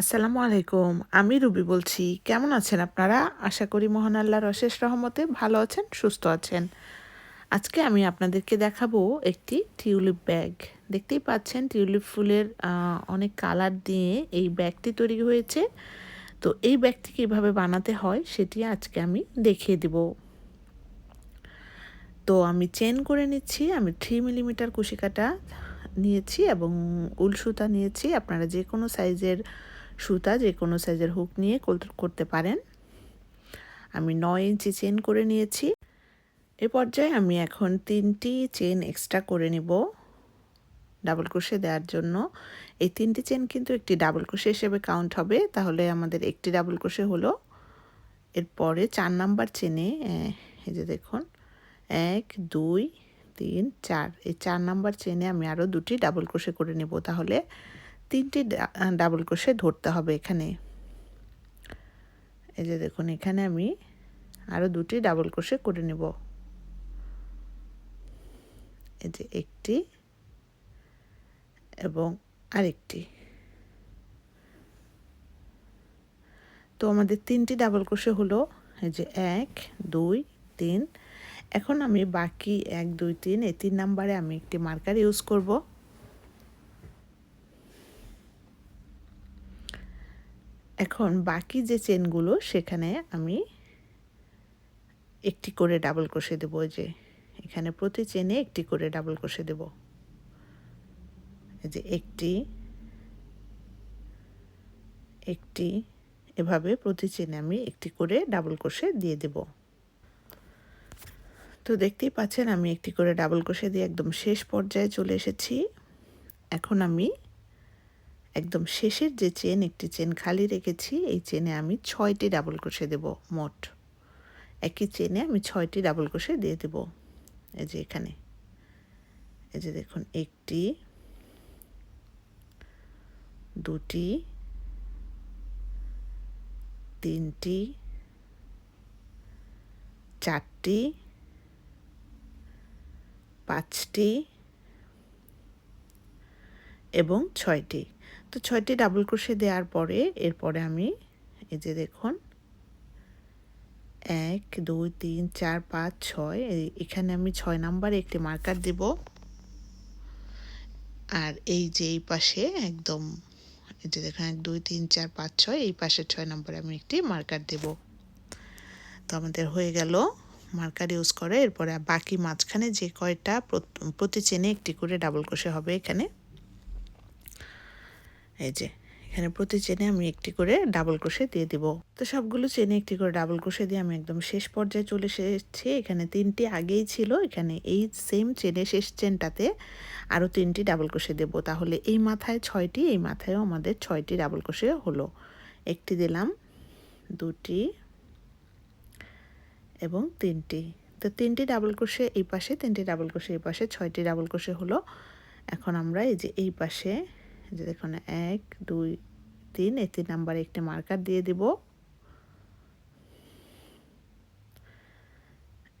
আসসালামু আলাইকুম, আমি রুবি বলছি। কেমন আছেন আপনারা? আশা করি মহান আল্লাহর অশেষ রহমতে ভালো আছেন, সুস্থ আছেন। আজকে আমি আপনাদেরকে দেখাবো একটি টিউলিপ ব্যাগ। দেখতেই পাচ্ছেন, টিউলিপ ফুলের অনেক কালার দিয়ে এই ব্যাগটি তৈরি হয়েছে। তো এই ব্যাগটি কীভাবে বানাতে হয়, সেটি আজকে আমি দেখিয়ে দিব। তো আমি চেন করে নিচ্ছি, আমি থ্রি মিলিমিটার কুশিকাটা নিয়েছি এবং উল সুতা নিয়েছি। আপনারা যে কোনো সাইজের সুতা, যে কোনো সাইজের হুক নিয়ে করতে পারেন। আমি নয় ইঞ্চি চেন করে নিয়েছি। এ পর্যায়ে আমি এখন তিনটি চেন এক্সট্রা করে নিব ডাবল ক্রোশে দেওয়ার জন্য। এই তিনটি চেন কিন্তু একটি ডাবল ক্রোশে হিসেবে কাউন্ট হবে। তাহলে আমাদের একটি ডাবল ক্রোশে হলো। এরপরে চার নাম্বার চেনে এই যে দেখুন, এক, দুই, তিন, চার। এই চার নাম্বার চেনে আমি আরও দুটি ডাবল ক্রোশে করে নেব। তাহলে তিনটি ডাবল ক্রোশে ধরতে হবে এখানে। এই যে দেখুন, এখানে আমি আরও দুটি ডাবল ক্রোশে করে নেব। এই যে একটি এবং আরেকটি। তো আমাদের তিনটি ডাবল ক্রোশে হলো, এই যে এক, দুই, তিন। এখন আমি বাকি এক, দুই, তিন, এই তিন নাম্বারে আমি একটি মার্কার ইউজ করব। এখন বাকি যে চেনগুলো সেখানে আমি একটি করে ডাবল কষে দেবো যে। এখানে প্রতি চেনে একটি করে ডাবল কষে দেব। এই যে একটি একটি, এভাবে প্রতি চেনে আমি একটি করে ডাবল কষে দিয়ে দেব। তো দেখতেই পাচ্ছেন আমি একটি করে ডাবল কষে দিয়ে একদম শেষ পর্যায়ে চলে এসেছি। এখন আমি একদম শেষের যে চেন, একটি চেন খালি রেখেছি, এই চেনে আমি ছয়টি ডাবল ক্রোশে দেব, মোট। একই চেনে আমি ছয়টি ডাবল ক্রোশে দিয়ে দেব। এই যে এখানে। এই যে দেখুন, একটি, দুটি, তিনটি, চারটি, পাঁচটি এবং ছয়টি। তো ছয়টি ডাবল ক্রোশে দেওয়ার পরে, এরপরে আমি এই যে দেখুন, এক, দুই, তিন, চার, পাঁচ, ছয় এখানে আমি ছয় নাম্বারে একটি মার্কার দেব। আর এই যে এই পাশে একদম, এই যে দেখুন, এক, দুই, তিন, চার, পাঁচ, ছয়, এই পাশে ছয় নম্বরে আমি একটি মার্কার দেব। তো আমাদের হয়ে গেল মার্কার ইউজ করে। এরপরে বাকি মাঝখানে যে কয়টা প্রতি চেনে একটি করে ডাবল ক্রোশে হবে এখানে। এই যে, এখানে প্রতি চেনে আমি একটি করে ডাবল ক্রোশে দিয়ে দিব। তো সবগুলো চেনে একটি করে ডাবল ক্রোশে দিয়ে আমি একদম শেষ পর্যায়ে চলে এসেছি। এখানে তিনটি আগেই ছিল, এখানে এই সেম চেনে শেষ চেনটাতে আরও তিনটি ডাবল ক্রোশে দেব। তাহলে এই মাথায় ছয়টি, এই মাথায়ও আমাদের ছয়টি ডাবল ক্রোশে হলো। একটি দিলাম, দুটি এবং তিনটি। তো তিনটি ডাবল ক্রোশে এই পাশে, তিনটি ডাবল ক্রোশে এই পাশে, ছয়টি ডাবল ক্রোশে হলো। এখন আমরা এই যে এই পাশে যে দেখুন, এক, দুই, তিন, এই তিন নাম্বারে একটি মার্কার দিয়ে দিব।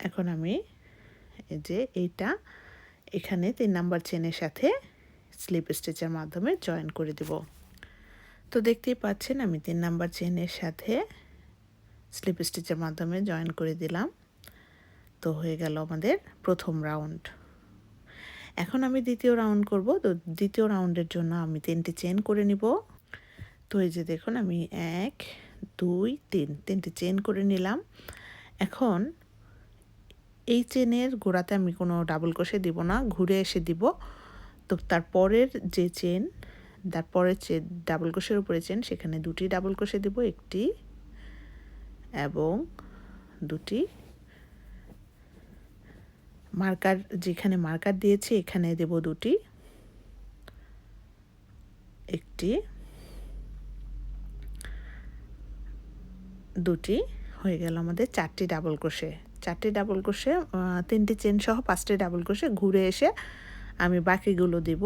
এখন আমি এই যে এইটা এখানে তিন নাম্বার চেনের সাথে স্লিপ স্টিচের মাধ্যমে জয়েন করে দিব। তো দেখতেই পাচ্ছেন, আমি তিন নাম্বার চেনের সাথে স্লিপ স্টিচের মাধ্যমে জয়েন করে দিলাম। তো হয়ে গেল আমাদের প্রথম রাউন্ড এখন আমি দ্বিতীয় রাউন্ড করব। তো দ্বিতীয় রাউন্ডের জন্য আমি তিনটি চেন করে নিব। তো এই যে দেখুন, আমি এক, দুই, তিন, তিনটি চেন করে নিলাম। এখন এই চেনের গোড়াতে আমি কোনো ডাবল কষে দিব না, ঘুরে এসে দিব। তো তারপরের যে চেন তারপরের চেন ডাবল কোষের উপরে চেন সেখানে দুটি ডাবল কোষে দিব, একটি এবং দুটি মার্কার, যেখানে মার্কার দিয়েছি, এখানে দেব দুটি। একটি, দুটি, হয়ে গেল আমাদের চারটি ডাবল ক্রোশে চারটি ডাবল ক্রোশে তিনটি চেন সহ পাঁচটি ডাবল ক্রোশে ঘুরে এসে আমি বাকিগুলো দেব।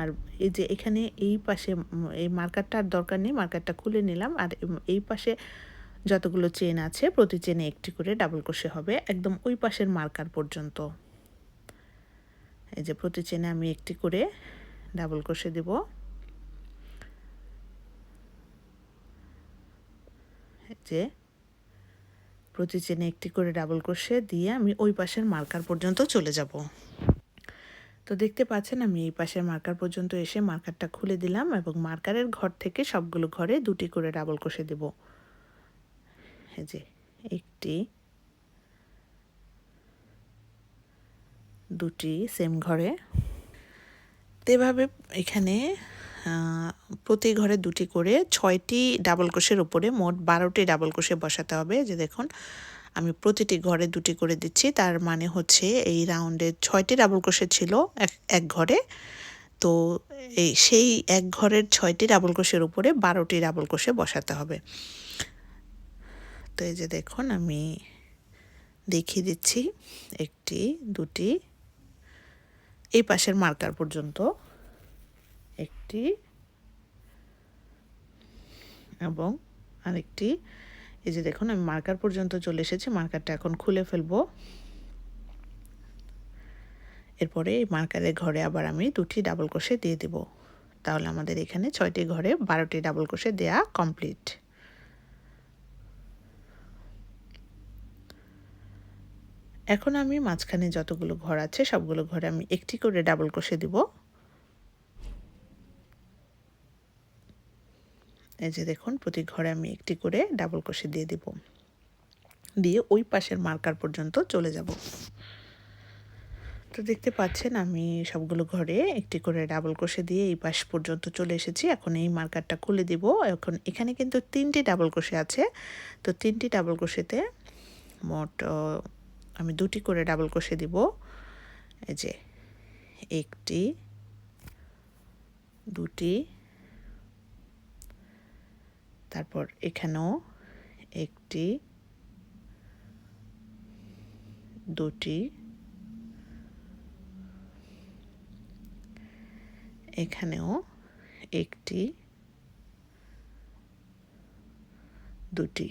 আর এই যে এখানে এই পাশে, এই মার্কারটার দরকার নেই, মার্কারটা খুলে নিলাম। আর এই পাশে যতগুলো চেন আছে, প্রতি চেনে একটি করে ডাবল ক্রোশে হবে একদম ওই পাশের মার্কার পর্যন্ত। এই যে প্রতি চেনে আমি একটি করে ডাবল ক্রোশে দেব। যে প্রতি চেনে একটি করে ডাবল ক্রোশে দিয়ে আমি ওই পাশের মার্কার পর্যন্ত চলে যাব। তো দেখতে পাচ্ছেন আমি এই পাশের মার্কার পর্যন্ত এসে মার্কারটা খুলে দিলাম এবং মার্কারের ঘর থেকে সবগুলো ঘরে দুটি করে ডাবল ক্রোশে দেব। যে একটি, দুটি সেম ঘরে। তেভাবে এখানে প্রতি ঘরে দুটি করে ছয়টি ডাবল কোষের উপরে মোট বারোটি ডাবল কোষে বসাতে হবে। যে দেখুন, আমি প্রতিটি ঘরে দুটি করে দিচ্ছি, তার মানে হচ্ছে এই রাউন্ডে ছয়টি ডাবল কোষে ছিল এক এক ঘরে। তো এই, সেই এক ঘরের ছয়টি ডাবল কোষের উপরে বারোটি ডাবল কোষে বসাতে হবে। তো এই যে দেখুন, আমি দেখিয়ে দিচ্ছি একটি, দুটি, এই পাশের মার্কার পর্যন্ত একটি এবং আরেকটি। এই যে দেখুন, আমি মার্কার পর্যন্ত চলে এসেছি, মার্কারটা এখন খুলে ফেলব। এরপরে এই মার্কারের ঘরে আবার আমি দুটি ডাবল কোষে দিয়ে দেব। তাহলে আমাদের এখানে ছয়টি ঘরে বারোটি ডাবল কোষে দেয়া কমপ্লিট। এখন আমি মাঝখানে যতগুলো ঘর আছে, সবগুলো ঘরে আমি একটি করে ডাবল কষে দিব। এই যে দেখুন, প্রতি ঘরে আমি একটি করে ডাবল কষে দিয়ে দিব। দিয়ে ওই পাশের মার্কার পর্যন্ত চলে যাব। তো দেখতে পাচ্ছেন, আমি সবগুলো ঘরে একটি করে ডাবল কষে দিয়ে এই পাশ পর্যন্ত চলে এসেছি। এখন এই মার্কারটা খুলে দিব। এখন এখানে কিন্তু তিনটি ডাবল কষে আছে। তো তিনটি ডাবল কষেতে মোট আমি দুটি করে ডাবল কষে দিব। এই যে, একটি, দুটি, তারপর এখানেও একটি, দুটি, এখানেও একটি, দুটি।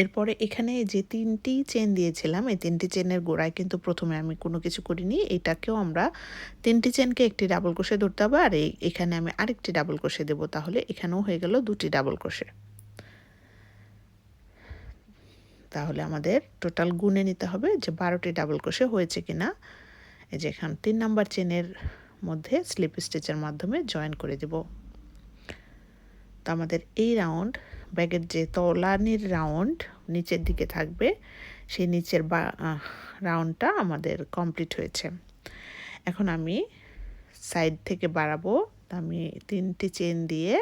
এরপরে এখানে যে তিনটি চেন দিয়েছিলাম, এই তিনটি চেনের গোড়ায় কিন্তু প্রথমে আমি কোনো কিছু করিনি। এটাকেও আমরা তিনটি চেনকে একটি ডাবল কোষে ধরতে হবে, আর এখানে আমি আরেকটি ডাবল কোষে দেবো। তাহলে এখানেও হয়ে গেল দুটি ডাবল কোষে তাহলে আমাদের টোটাল গুনে নিতে হবে যে বারোটি ডাবল কোষে হয়েছে কিনা। এই যে এখান তিন নাম্বার চেনের মধ্যে স্লিপ স্টিচের মাধ্যমে জয়েন করে দেব। তো আমাদের এই রাউন্ড ব্যাগের যে তলানির রাউন্ড নিচের দিকে থাকবে, সেই নিচের বা রাউন্ডটা আমাদের কমপ্লিট হয়েছে। এখন আমি সাইড থেকে বাড়াবো আমি তিনটি চেন দিয়ে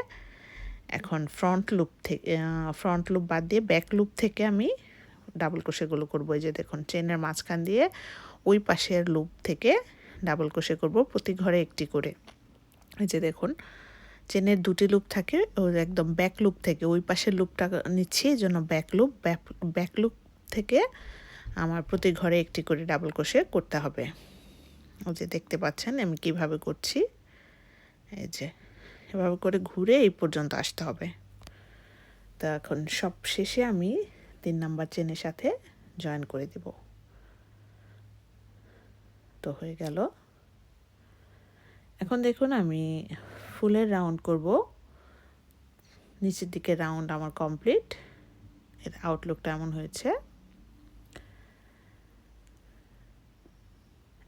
এখন ফ্রন্ট লুপ থেকে ফ্রন্ট লুপ বাদ দিয়ে ব্যাক লুপ থেকে আমি ডাবল কোষেগুলো করব। এই যে দেখুন চেনের মাঝখান দিয়ে ওই পাশের লুপ থেকে ডাবল কোষে করব প্রতি ঘরে একটি করে। এই যে দেখুন চেনের দুটি লুপ থাকে একদম ব্যাক লুপ থেকে, ওই পাশের লুপটা নিচ্ছি, এই জন্য ব্যাক লুপ ব্যাক লুপ থেকে আমার প্রতি ঘরে একটি করে ডাবল কোষে করতে হবে। ওই যে দেখতে পাচ্ছেন, আমি কীভাবে করছি, এই যে, এভাবে করে ঘুরে এই পর্যন্ত আসতে হবে। তা এখন সব শেষে আমি তিন নাম্বার চেনের সাথে জয়েন করে দেব। তো হয়ে গেল। এখন দেখুন আমি ফুলের রাউন্ড করব। নিচের দিকে রাউন্ড আমার কমপ্লিট। এর আউটলুকটা এমন হয়েছে।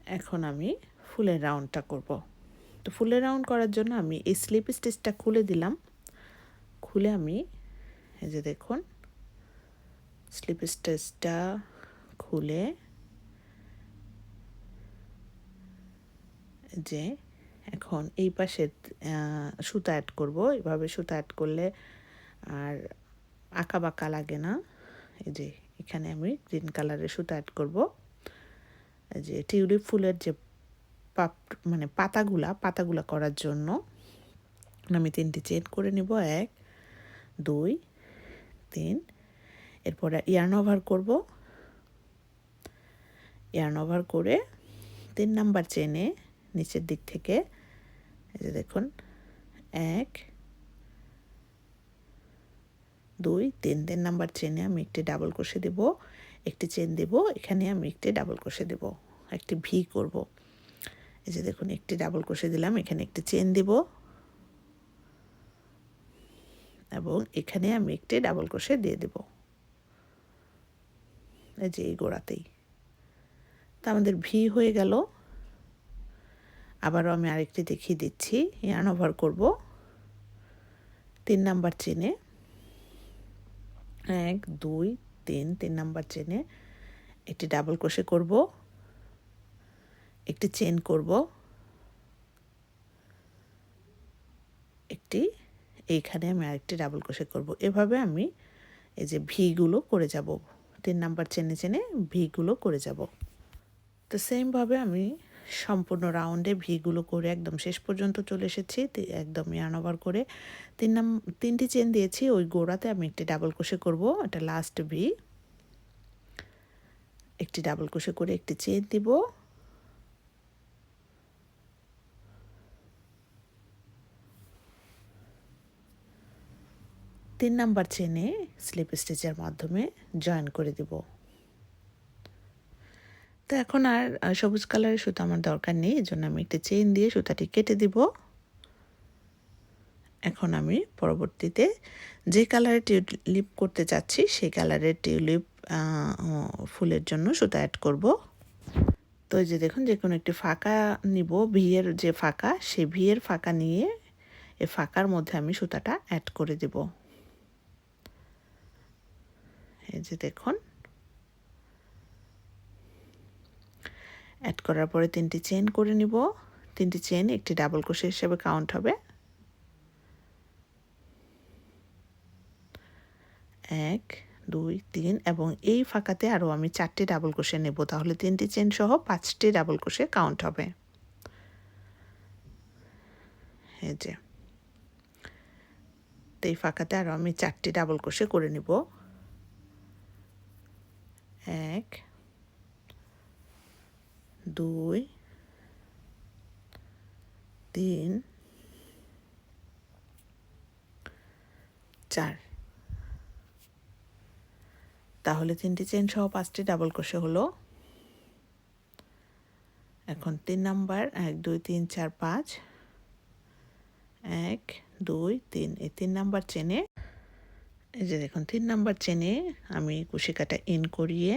এখন আমি ফুলের রাউন্ডটা করব। তো ফুলের রাউন্ড করার জন্য আমি এই স্লিপ স্টিচটা খুলে দিলাম। খুলে আমি এই যে দেখুন, স্লিপ স্টিচটা খুলে যে এখন এই পাশে সুতা অ্যাড করব। এভাবে সুতা অ্যাড করলে আর আঁকা বাঁকা লাগে না। এই যে, এখানে আমি গ্রিন কালারের সুতা অ্যাড করব। এই যে, টিউলিপ ফুলের যে পাপ মানে পাতাগুলা পাতাগুলা করার জন্য আমি তিনটি চেন করে নিব। এক, দুই, তিন। এরপরে ইয়ার্ন ওভার করব। ইয়ার্ন ওভার করে তিন নাম্বার চেনে নিচের দিক থেকে এই যে দেখুন, এক, দুই, তিন তিন নাম্বার চেনে আমি একটি ডাবল কষে দেব, একটি চেন দেব, এখানে আমি একটি ডাবল কষে দেব, একটি ভি করব। এই যে দেখুন, একটি ডাবল কষে দিলাম, এখানে একটি চেন দেব। এবং এখানে আমি একটি ডাবল কষে দিয়ে দেব। এই যে এই গোড়াতেই। তা আমাদের ভি হয়ে গেল। আবারও আমি আরেকটি দেখিয়ে দিচ্ছি ইয়ান ওভার করব। তিন নাম্বার চেনে। এক, দুই, তিন তিন নাম্বার চেনে। একটি ডাবল ক্রোশে করব। একটি চেন করব। একটি, এইখানে আমি আরেকটি ডাবল ক্রোশে করব। এভাবে আমি এই যে ভিগুলো করে যাব। তিন নাম্বার চেনে চেনে ভিগুলো করে যাব। তো সেমভাবে আমি সম্পূর্ণ রাউন্ডে ভিগুলো করে একদম শেষ পর্যন্ত চলে এসেছি একদম ইয়ান ওভার করে। তিন নাম, তিনটি চেন দিয়েছি, ওই গোড়াতে আমি একটি ডাবল কোষে করব, এটা লাস্ট ভি একটি ডাবল কোষে করে একটি চেন দিব। তিন নাম্বার চেনে স্লিপ স্টিচের মাধ্যমে জয়েন করে দিব। তো এখন আর সবুজ কালারের সুতো আমার দরকার নেই এই জন্য আমি একটি চেইন দিয়ে সুতাটি কেটে দিব। এখন আমি পরবর্তীতে যে কালারের টিউলিপ করতে চাচ্ছি, সেই কালারের টিউলিপ ফুলের জন্য সুতা অ্যাড করব। তো এই যে দেখুন, যে কোনো একটি ফাঁকা নিব, ভিয়ের যে ফাঁকা, সেই ভিয়ের ফাঁকা নিয়ে এ ফাঁকার মধ্যে আমি সুতাটা অ্যাড করে দেব। এই যে দেখুন অ্যাড করার পরে তিনটি চেন করে নিব। তিনটি চেন একটি ডাবল কোষে হিসেবে কাউন্ট হবে। এক, দুই, তিন এবং এই ফাঁকাতে আরও আমি চারটি ডাবল কোষে নেব। তাহলে তিনটি চেন সহ পাঁচটি ডাবল কোষে কাউন্ট হবে। এই যে। এই ফাঁকাতে আরও আমি চারটি ডাবল কোষে করে নিব। এক দুই, তিন, চার। তাহলে তিনটি চেন সহ পাঁচটি ডাবল কোষে হলো। এখন তিন নাম্বার এক, দুই, তিন, চার, পাঁচ। এক, দুই, তিন। এই তিন নাম্বার চেনে এই যে দেখুন, তিন নাম্বার চেনে আমি কুশিকাটা ইন করিয়ে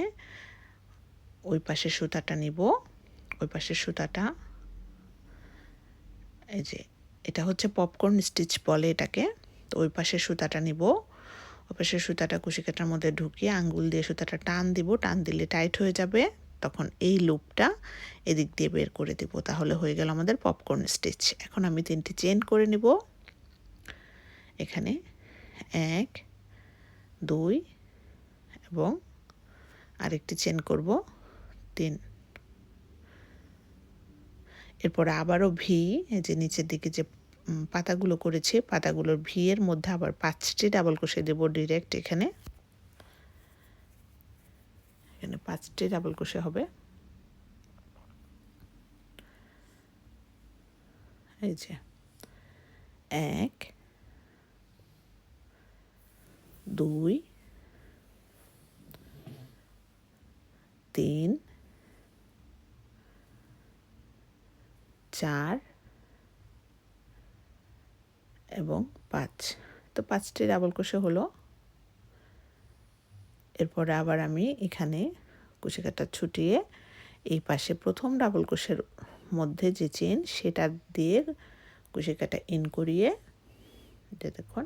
ওই পাশে সুতাটা নিব। ওই পাশের সুতাটা। এই যে, এটা হচ্ছে পপকর্ন স্টিচ বলে এটাকে। তো ওই পাশের সুতাটা নিব। ওই পাশের সুতাটা কুশিকাটার মধ্যে ঢুকিয়ে আঙ্গুল দিয়ে সুতাটা টান দিব। টান দিলে টাইট হয়ে যাবে। তখন এই লুপটা এদিক দিয়ে বের করে দিব। তাহলে হয়ে গেল আমাদের পপকর্ন স্টিচ এখন আমি তিনটি চেন করে নিব। এখানে এক, দুই এবং আরেকটি চেন করব। তিন। এরপর আবারও ভি যে নিচের দিকে যে পাতাগুলো করেছে, পাতাগুলোর ভি এর মধ্যে আবার পাঁচটি ডাবল কষে দেব ডিরেক্ট এখানে। এখানে পাঁচটি ডাবল কষে হবে। এই যে, এক, দুই, তিন চার এবং পাঁচ। তো পাঁচটি ডাবল কোষে হলো। এরপরে আবার আমি এখানে কুশিকাটা ছুটিয়ে এই পাশে প্রথম ডাবল কোষের মধ্যে যে চেন সেটা দিয়ে কুশিকাটা ইন করিয়ে এটা দেখুন,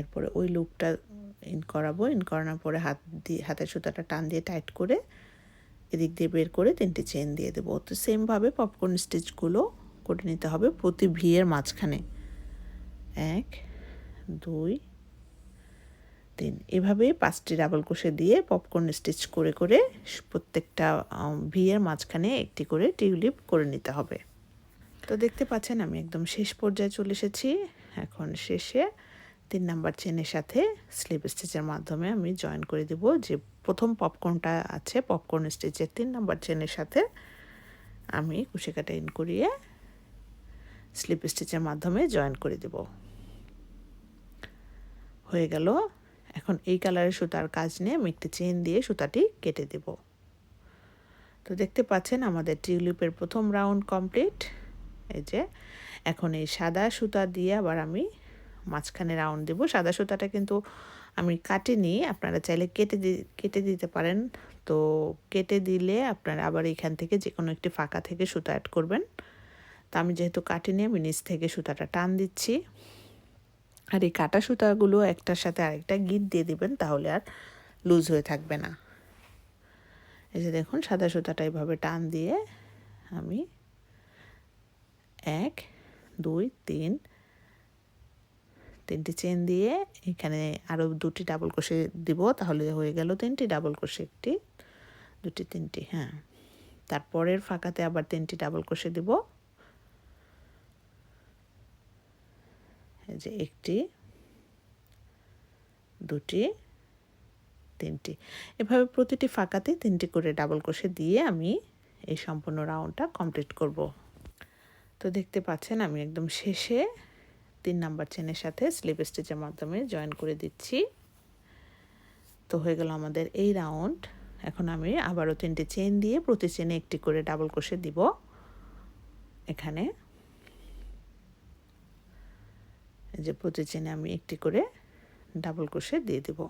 এরপরে ওই লুপটা ইন করাবো। ইন করানোর পরে হাত দিয়ে, হাতের সুতাটা টান দিয়ে টাইট করে এদিক দিয়ে বের করে তিনটে চেন দিয়ে দেবো। তো সেমভাবে পপকর্ন স্টিচগুলো করে নিতে হবে প্রতি ভিয়ের মাঝখানে। এক, দুই, তিন। এভাবে পাঁচটি ডাবল কোষে দিয়ে পপকর্ন স্টিচ করে করে প্রত্যেকটা ভিয়ের মাঝখানে একটি করে টিউলিপ করে নিতে হবে। তো দেখতে পাচ্ছেন আমি একদম শেষ পর্যায়ে চলে এসেছি। এখন শেষে তিন নাম্বার চেনের সাথে স্লিপ স্টিচের মাধ্যমে আমি জয়েন করে দেব যে প্রথম পপকর্নটা আছে, পপকর্ন স্টিচের তিন নাম্বার চেনের সাথে আমি কুশিকাটা ইন করিয়ে স্লিপ স্টিচের মাধ্যমে জয়েন করে দেব। হয়ে গেল। এখন এই কালারের সুতার কাজ নিয়ে আমি একটি চেন দিয়ে সুতাটি কেটে দেব। তো দেখতে পাচ্ছেন আমাদের টিউলিপের প্রথম রাউন্ড কমপ্লিট। এই যে, এখন এই সাদা সুতা দিয়ে আবার আমি মাঝখানে রাউন্ড দেব। সাদা সুতাটা কিন্তু আমি কাটিনি, আপনারা চাইলে কেটে কেটে দিতে পারেন। তো কেটে দিলে আপনারা আবার এখান থেকে যে কোনো একটি ফাঁকা থেকে সুতা অ্যাড করবেন। তা আমি যেহেতু কাটিনি, আমি নিচ থেকে সুতাটা টান দিচ্ছি। আর এই কাটা সুতাগুলো একটার সাথে আরেকটা গিট দিয়ে দিবেন, তাহলে আর লুজ হয়ে থাকবে না। এই যে দেখুন, সাদা সুতাটা এইভাবে টান দিয়ে আমি এক, দুই, তিন তিনটি চেন দিয়ে এখানে আরও দুটি ডাবল কষে দিব, তাহলে হয়ে গেল তিনটি ডাবল কষে একটি, দুটি তিনটি হ্যাঁ। তারপরের ফাঁকাতে আবার তিনটি ডাবল কষে দিব। যে একটি, দুটি, তিনটি। এভাবে প্রতিটি ফাঁকাতে তিনটি করে ডাবল কষে দিয়ে আমি এই সম্পূর্ণ রাউন্ডটা কমপ্লিট করব। তো দেখতে পাচ্ছেন আমি একদম শেষে তিন নাম্বার চেনের সাথে স্লিপ স্টিচের মাধ্যমে জয়েন করে দিচ্ছি। তো হয়ে গেল আমাদের এই রাউন্ড। এখন আমি আবারও তিনটে চেন দিয়ে প্রতি চেনে একটি করে ডাবল কষে দিব। এখানে যে প্রতি চেনে আমি একটি করে ডাবল কষে দিয়ে দেব।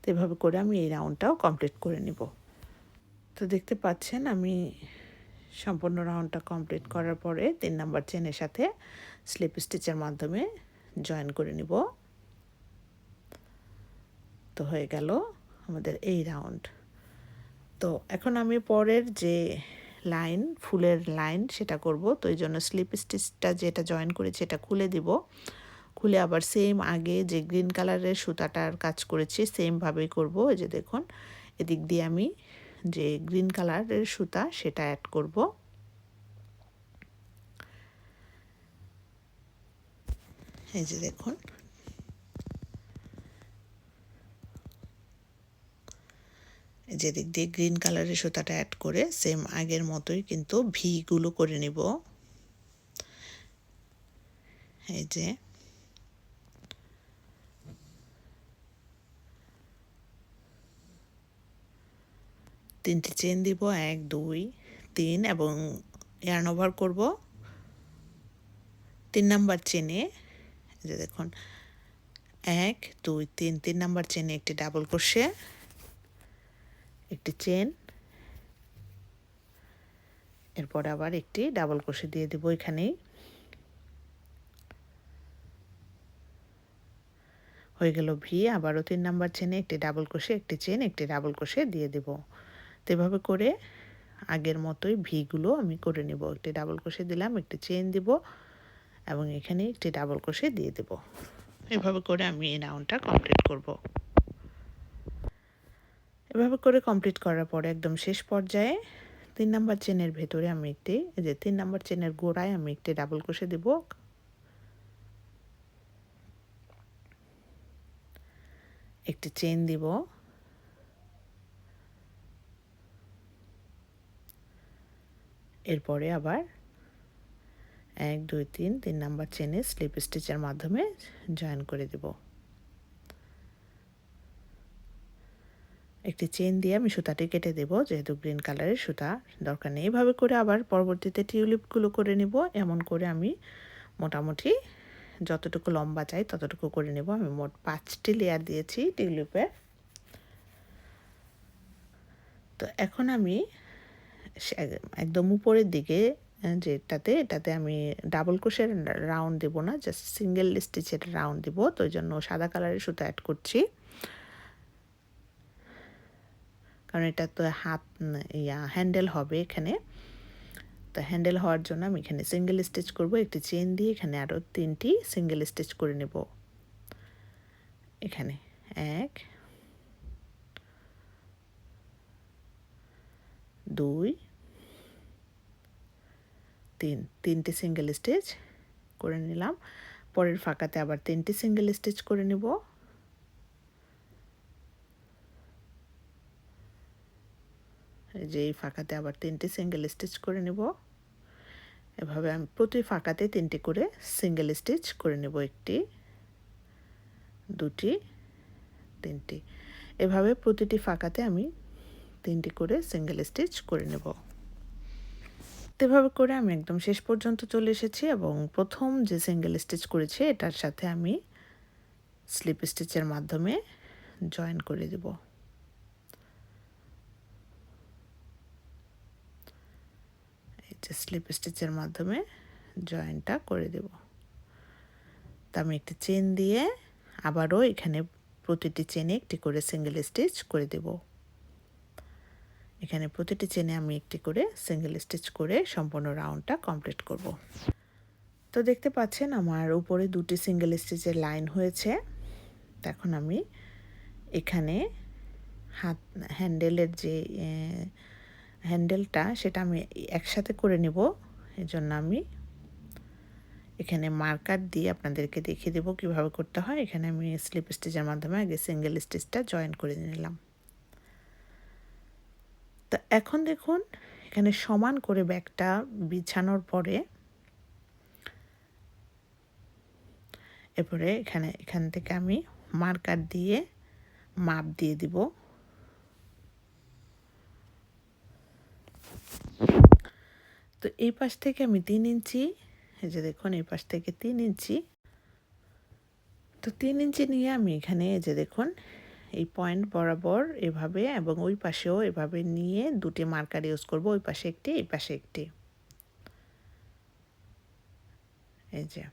তো এভাবে করে আমি এই রাউন্ডটাও কমপ্লিট করে নিব। তো দেখতে পাচ্ছেন আমি সম্পূর্ণ রাউন্ডটা কমপ্লিট করার পরে তিন নাম্বার চেনের সাথে স্লিপ স্টিচের মাধ্যমে জয়েন করে নিব। তো হয়ে গেল আমাদের এই রাউন্ড তো এখন আমি পরের যে লাইন ফুলের লাইন সেটা করব। তো এই জন্য স্লিপ স্টিচটা যেটা জয়েন করেছি এটা খুলে দিব। খুলে আবার সেম আগে যে গ্রিন কালারের সুতাটার কাজ করেছি সেমভাবেই করব। এই যে দেখুন, এদিক দিয়ে আমি যে গ্রিন কালারের সুতা, সেটা অ্যাড করব। এই যে দেখুন। যেদিক দিয়ে গ্রিন কালারের সুতাটা অ্যাড করে সেম আগের মতোই কিন্তু ভিগুলো করে নিব। এই যে। তিনটি চেন দিব, এক, দুই, তিন এবং ইয়ার্ন ওভার করব। তিন নাম্বার চেনে যে দেখুন, এক, দুই, তিন তিন নাম্বার চেনে একটি ডাবল ক্রোশে একটি চেন এরপর আবার একটি ডাবল ক্রোশে দিয়ে দেব এখানেই। হয়ে গেল ভি আবারও তিন নাম্বার চেনে একটি ডাবল ক্রোশে একটি চেন একটি ডাবল ক্রোশে দিয়ে দেব। তো এভাবে করে আগের মতোই ভিগুলো আমি করে নেব। একটি ডাবল ক্রোশে দিলাম, একটি চেন দিব এবং এখানে একটি ডাবল ক্রোশে দিয়ে দেব। এভাবে করে আমি এই রাউন্ডটা কমপ্লিট করব। এভাবে করে কমপ্লিট করার পরে একদম শেষ পর্যায়ে তিন নাম্বার চেনের ভেতরে আমি একটি, এই যে তিন নাম্বার চেনের গোড়ায় আমি একটি ডাবল ক্রোশে দেব। একটি চেন দিব। এরপরে আবার এক, দুই, তিন তিন নাম্বার চেনে স্লিপ স্টিচের মাধ্যমে জয়েন করে দেব। একটি চেন দিয়ে আমি সুতাটি কেটে দেব, যেহেতু গ্রিন কালারের সুতা। দরকার নেই, এভাবে করে আবার পরবর্তীতে টিউলিপগুলো করে নেব। এমন করে আমি মোটামুটি যতটুকু লম্বা চাই ততটুকু করে নেব। আমি মোট পাঁচটি লেয়ার দিয়েছি টিউলিপের তো এখন আমি একদম উপরের দিকে যেটাতে, এটাতে আমি ডাবল ক্রোশের রাউন্ড দেব না জাস্ট সিঙ্গেল স্টিচের রাউন্ড দেব, তো ওই জন্য সাদা কালারের সুতো অ্যাড করছি। কারণ এটা তো হাত ইয়া হ্যান্ডেল হবে এখানে। তো হ্যান্ডেল হওয়ার জন্য আমি এখানে সিঙ্গেল স্টিচ করব, একটি চেন দিয়ে এখানে আরও তিনটি সিঙ্গেল স্টিচ করে নেব। এখানে, এক দুই, তিন, তিনটি সিঙ্গেল স্টিচ করে নিলাম। পরের ফাঁকাতে আবার তিনটি সিঙ্গেল স্টিচ করে নেব। যে এই ফাঁকাতে আবার তিনটি সিঙ্গেল স্টিচ করে নেব। এভাবে আমি প্রতি ফাঁকাতে তিনটি করে সিঙ্গেল স্টিচ করে নেব একটি, দুটি, তিনটি। এভাবে প্রতিটি ফাঁকাতে আমি তিনটি করে সিঙ্গেল স্টিচ করে নেব। এভাবে করে আমি একদম শেষ পর্যন্ত চলে এসেছি এবং প্রথম যে সিঙ্গেল স্টিচ করেছি, এটার সাথে আমি স্লিপ স্টিচের মাধ্যমে জয়েন করে দেব। এই যে স্লিপ স্টিচের মাধ্যমে জয়েনটা করে দেব। তো আমি একটি চেন দিয়ে আবারও এখানে প্রতিটি চেনে একটি করে সিঙ্গেল স্টিচ করে দেব। এখানে প্রতিটি চেনে আমি একটি করে সিঙ্গেল স্টিচ করে সম্পূর্ণ রাউন্ডটা কমপ্লিট করব। তো দেখতে পাচ্ছেন আমার উপরে দুটি সিঙ্গেল স্টিচের লাইন হয়েছে। এখন আমি এখানে হাত হ্যান্ডেলের যে হ্যান্ডেলটা সেটা আমি একসাথে করে নেব। এজন্য আমি এখানে মার্কার দিয়ে আপনাদেরকে দেখিয়ে দেবো কীভাবে করতে হয়। এখানে আমি স্লিপ স্টিচের মাধ্যমে আগে সিঙ্গেল স্টিচটা জয়েন করে নিলাম। তো এখন দেখুন, এখানে সমান করে ব্যাগটা বিছানোর পরে এরপরে এখানে, এখান থেকে আমি মার্কার দিয়ে মাপ দিয়ে দিব। তো এই পাশ থেকে আমি তিন ইঞ্চি, এই যে দেখুন, এই পাশ থেকে তিন ইঞ্চি। তো তিন ইঞ্চি নিয়ে আমি এখানে, এই যে দেখুন এই পয়েন্ট বরাবর এভাবে এবং ওই পাশেও এভাবে নিয়ে দুটি মার্কার ইউজ করব, ওই পাশে একটি, এই পাশে একটি। এই যে।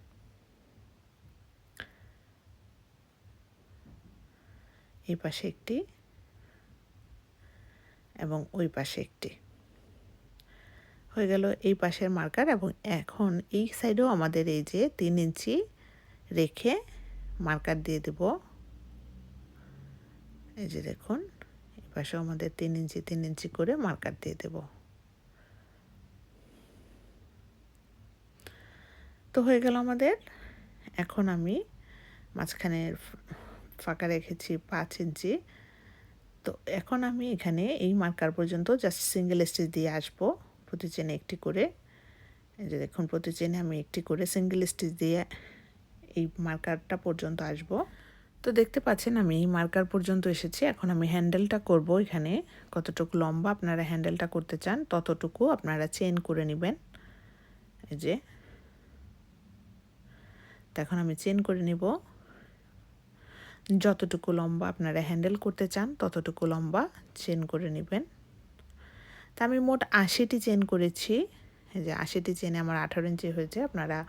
এই পাশে একটি এবং ওই পাশে একটি। হয়ে গেল এই পাশের মার্কার এবং এখন এই সাইডেও আমাদের এই যে তিন ইঞ্চি রেখে মার্কার দিয়ে দেব। এই যে দেখুন, এই পাশেও আমাদের তিন ইঞ্চি তিন ইঞ্চি করে মার্কার দিয়ে দেব। তো হয়ে গেল আমাদের। এখন আমি মাঝখানের ফাঁকা রেখেছি পাঁচ ইঞ্চি। তো এখন আমি এখানে এই মার্কার পর্যন্ত জাস্ট সিঙ্গেল স্টিচ দিয়ে আসব প্রতি চেনে একটি করে। এই যে দেখুন, প্রতি চেনে আমি একটি করে সিঙ্গেল স্টিচ দিয়ে এই মার্কারটা পর্যন্ত আসব। তো দেখতে পাচ্ছেন আমি এই মার্কার পর্যন্ত এসেছি। এখন আমি হ্যান্ডেলটা করব এখানে। কতটুকু লম্বা আপনারা হ্যান্ডেলটা করতে চান, ততটুকু আপনারা চেন করে নেবেন। এই যে। এখন আমি চেন করে নেব। যতটুকু লম্বা আপনারা হ্যান্ডেল করতে চান, ততটুকু লম্বা চেন করে নেবেন। তা আমি মোট আশিটি চেন করেছি। এই যে আশিটি চেনে আমার আঠারো ইঞ্চি হয়েছে। আপনারা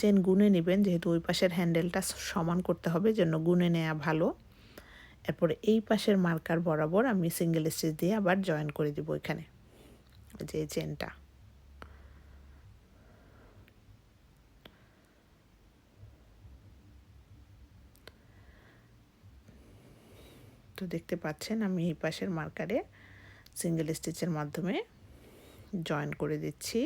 চেন গুনে নেবেন, যেহেতু ওই পাশের হ্যান্ডেলটা সমান করতে হবে জন্য গুনে নেওয়া ভালো। এরপরে এই পাশের মার্কার বরাবর আমি সিঙ্গেল স্টিচ দিয়ে আবার জয়েন করে দিব এখানে যে চেনটা তো দেখতে পাচ্ছেন, আমি এই পাশের মার্কারে সিঙ্গেল স্টিচের মাধ্যমে জয়েন করে দিচ্ছি।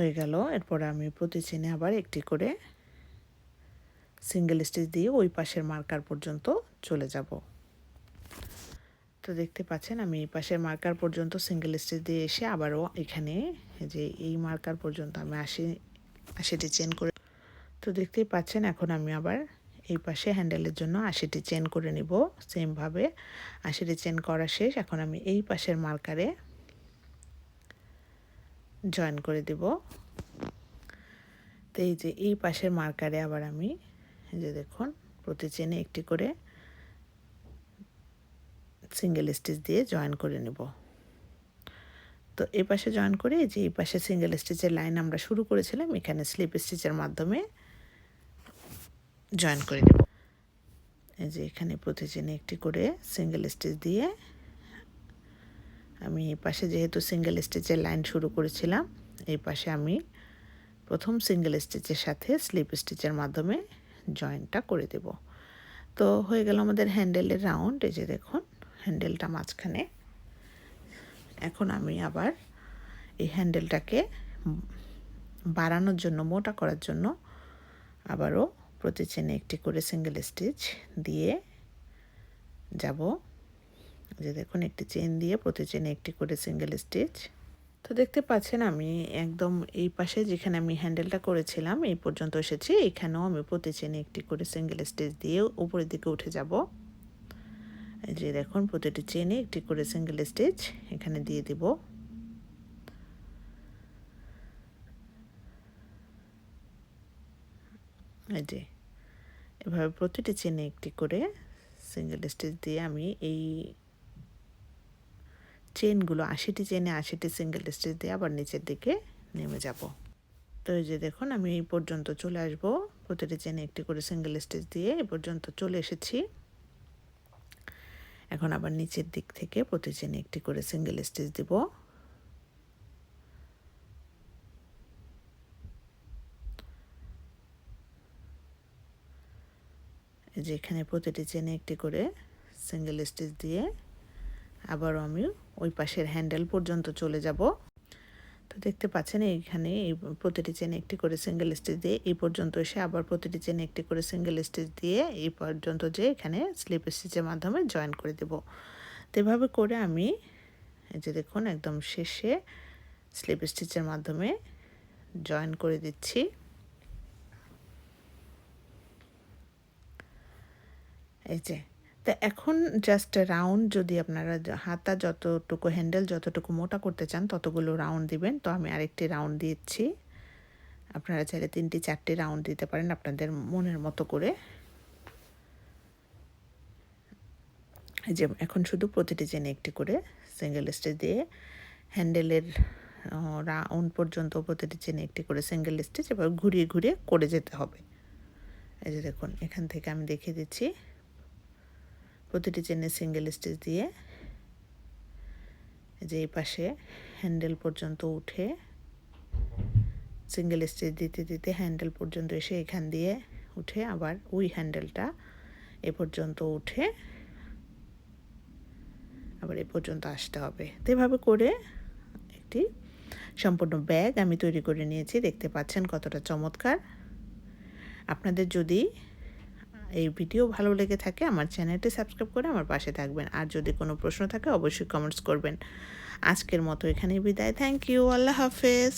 হয়ে গেল। এরপরে আমি প্রতি চেনে আবার একটি করে সিঙ্গেল স্টিচ দিয়ে ওই পাশের মার্কার পর্যন্ত চলে যাব। তো দেখতে পাচ্ছেন, আমি এই পাশের মার্কার পর্যন্ত সিঙ্গেল স্টিচ দিয়ে এসে আবারও এখানে যে এই মার্কার পর্যন্ত আমি আশি, আশিটি চেন করে তো দেখতেই পাচ্ছেন, এখন আমি আবার এই পাশে হ্যান্ডেলের জন্য আশিটি চেন করে নিব। সেমভাবে আশিটি চেন করা শেষ। এখন আমি এই পাশের মার্কারে জয়েন করে দেব। তো এই যে, এই পাশের মার্কারে আবার আমি যে দেখুন, প্রতি চেনে একটি করে সিঙ্গেল স্টিচ দিয়ে জয়েন করে নেব। তো এই পাশে জয়েন করে যে, এই পাশে সিঙ্গেল স্টিচের লাইন আমরা শুরু করেছিলাম, এখানে স্লিপ স্টিচের মাধ্যমে জয়েন করে দেব এই যে, এখানে প্রতি চেনে একটি করে সিঙ্গেল স্টিচ দিয়ে আমি এই পাশে যেহেতু সিঙ্গেল স্টিচের লাইন শুরু করেছিলাম, এই পাশে আমি প্রথম সিঙ্গেল স্টিচের সাথে স্লিপ স্টিচের মাধ্যমে জয়েনটা করে দেব। তো হয়ে গেল আমাদের হ্যান্ডেলের রাউন্ড এই যে দেখুন হ্যান্ডেলটা মাঝখানে। এখন আমি আবার এই হ্যান্ডেলটাকে বাড়ানোর জন্য, মোটা করার জন্য আবারও প্রতি চেনে একটি করে সিঙ্গেল স্টিচ দিয়ে যাব। যে দেখুন, একটি চেন দিয়ে প্রতি চেনে একটি করে সিঙ্গেল স্টিচ তো দেখতে পাচ্ছেন, আমি একদম এই পাশে যেখানে আমি হ্যান্ডেলটা করেছিলাম, এই পর্যন্ত এসেছি। এখানেও আমি প্রতি চেনে একটি করে সিঙ্গেল স্টেজ দিয়ে উপরের দিকে উঠে যাব। এই যে দেখুন, প্রতিটি চেনে একটি করে সিঙ্গেল স্টেজ এখানে দিয়ে দিব। এই যে, এভাবে প্রতিটি চেনে একটি করে সিঙ্গেল স্টেজ দিয়ে আমি এই চেনগুলো আশিটি চেনে আশিটি সিঙ্গেল স্টেজ দিয়ে আবার নিচের দিকে নেমে যাব। তো এই যে দেখুন, আমি এই পর্যন্ত চলে আসব। প্রতিটি চেনে একটি করে সিঙ্গেল স্টেজ দিয়ে এই পর্যন্ত চলে এসেছি। এখন আবার নিচের দিক থেকে প্রতি চেনে একটি করে সিঙ্গেল স্টেজ দিব। যে এখানে প্রতিটি চেনে একটি করে সিঙ্গেল স্টিচ দিয়ে আবারও আমি ওই পাশের হ্যান্ডেল পর্যন্ত চলে যাব। তো দেখতে পাচ্ছেন এইখানে এই প্রতিটি চেন একটি করে সিঙ্গেল স্টিচ দিয়ে এই পর্যন্ত এসে আবার প্রতিটি চেন একটি করে সিঙ্গেল স্টিচ দিয়ে এই পর্যন্ত যে এখানে স্লিপ স্টিচের মাধ্যমে জয়েন করে দেব। তো এভাবে করে আমি এই যে দেখুন একদম শেষে স্লিপ স্টিচের মাধ্যমে জয়েন করে দিচ্ছি। এই যে তো এখন জাস্ট রাউন্ড যদি আপনারা হাতা যতটুকু হ্যান্ডেল যতটুকু মোটা করতে চান, ততগুলো রাউন্ড দিবেন। তো আমি আরেকটি রাউন্ড দিচ্ছি। আপনারা চাইলে তিনটি, চারটি রাউন্ড দিতে পারেন আপনাদের মনের মতো করে। যে, এখন শুধু প্রতিটি চেনে একটি করে সিঙ্গেল স্টেজ দিয়ে হ্যান্ডেলের রাউন্ড পর্যন্ত প্রতিটি চেনে একটি করে সিঙ্গেল স্টেজ এবার ঘুরিয়ে ঘুরিয়ে করে যেতে হবে। এই যে দেখুন, এখান থেকে আমি দেখিয়ে দিচ্ছি। প্রতিটি চেনে সিঙ্গেল স্টিচ দিয়ে যে পাশে হ্যান্ডেল পর্যন্ত উঠে সিঙ্গেল স্টিচ দিতে দিতে হ্যান্ডেল পর্যন্ত এসে এখান দিয়ে উঠে আবার ওই হ্যান্ডেলটা এ পর্যন্ত উঠে আবার এ পর্যন্ত আসতে হবে। তো এভাবে করে একটি সম্পূর্ণ ব্যাগ আমি তৈরি করে নিয়েছি। দেখতে পাচ্ছেন কতটা চমৎকার। আপনাদের যদি এই ভিডিও ভালো লেগে থাকে, আমার চ্যানেলটি সাবস্ক্রাইব করে আমার পাশে থাকবেন। আর যদি কোনো প্রশ্ন থাকে, অবশ্যই কমেন্টস করবেন। আজকের মতো এখানেই বিদায়। থ্যাংক ইউ আল্লাহ হাফেজ।